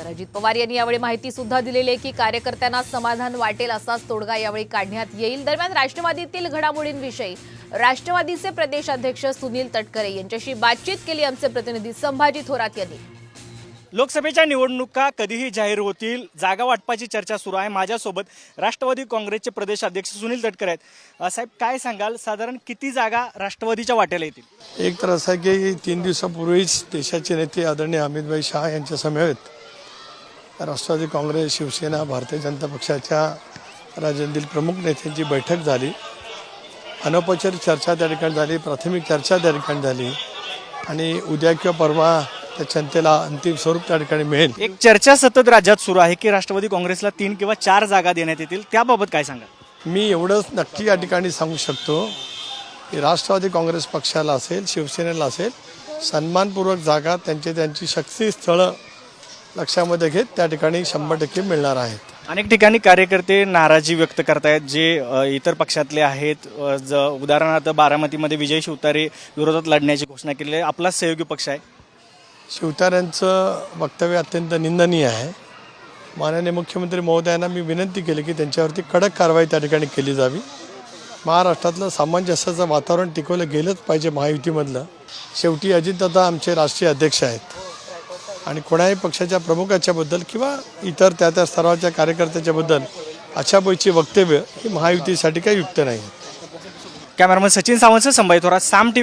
तर अजित पवार यांनी यावेळी माहिती सुद्धा दिलेली आहे की कार्यकर्त्यांना समाधान वाटेल असाच तोडगा यावेळी काढण्यात येईल. दरम्यान राष्ट्रवादीतील घडामोडींविषयी राष्ट्रवादीचे प्रदेशाध्यक्ष सुनील तटकरे यांच्याशी बातचीत केली. आमचे प्रतिनिधी संभाजी थोरात यांनी. लोकसभेच्या निवडणुका कधीही जाहीर होतील. जागा वाटपाची चर्चा सुरू आहे. माझ्यासोबत राष्ट्रवादी काँग्रेसचे प्रदेश अध्यक्ष सुनील तटकर आहेत. साहेब काय सांगाल? साधारण किती जागा राष्ट्रवादीच्या वाट्याला येतील? एक तर असं आहे की तीन दिवसापूर्वीच देशाचे नेते आदरणीय अमितभाई शहा यांच्या समवेत राष्ट्रवादी काँग्रेस शिवसेना भारतीय जनता पक्षाच्या राज्यातील प्रमुख नेत्यांची बैठक झाली. अनौपचारिक चर्चा त्या ठिकाणी झाली प्राथमिक चर्चा त्या ठिकाणी झाली आणि उद्या किंवा परवा त्या जनतेला अंतिम स्वरूप त्या ठिकाणी मिळेल. एक चर्चा सतत राज्यात सुरू आहे की राष्ट्रवादी काँग्रेसला तीन किंवा चार जागा देण्यात येतील त्याबाबत काय सांगाल? मी एवढंच नक्की या ठिकाणी सांगू शकतो की राष्ट्रवादी काँग्रेस पक्षाला असेल शिवसेनेला असेल सन्मानपूर्वक जागा त्यांची त्यांची शक्ती स्थळं लक्षामध्ये घेत त्या ठिकाणी शंभर टक्के मिळणार आहेत. अनेक ठिकाणी कार्यकर्ते नाराजी व्यक्त करतायत जे अ, इतर पक्षातले आहेत. अ, ज उदाहरणार्थ बारामतीमध्ये विजय शिवतारे विरोधात लढण्याची घोषणा केलेली आहे. आपला सहयोगी पक्ष आहे. शिवतार्यांचं वक्तव्य अत्यंत निंदनीय आहे. माननीय मुख्यमंत्री महोदयांना मी विनंती केली की त्यांच्यावरती कडक कारवाई त्या ठिकाणी केली जावी. महाराष्ट्रातलं सामंजस्याचं वातावरण टिकवलं गेलंच पाहिजे महायुतीमधलं. शेवटी अजितदादा आमचे राष्ट्रीय अध्यक्ष आहेत. आणि कोणाही पक्षाच्या प्रमुखाच्याबद्दल किंवा इतर त्या त्या स्तरावरच्या कार्यकर्त्याच्याबद्दल अशा पैकी वक्तव्य ही महायुतीसाठी काही युक्त नाही. कॅमेरामन सचिन सावंत संभाई थोरात साम टी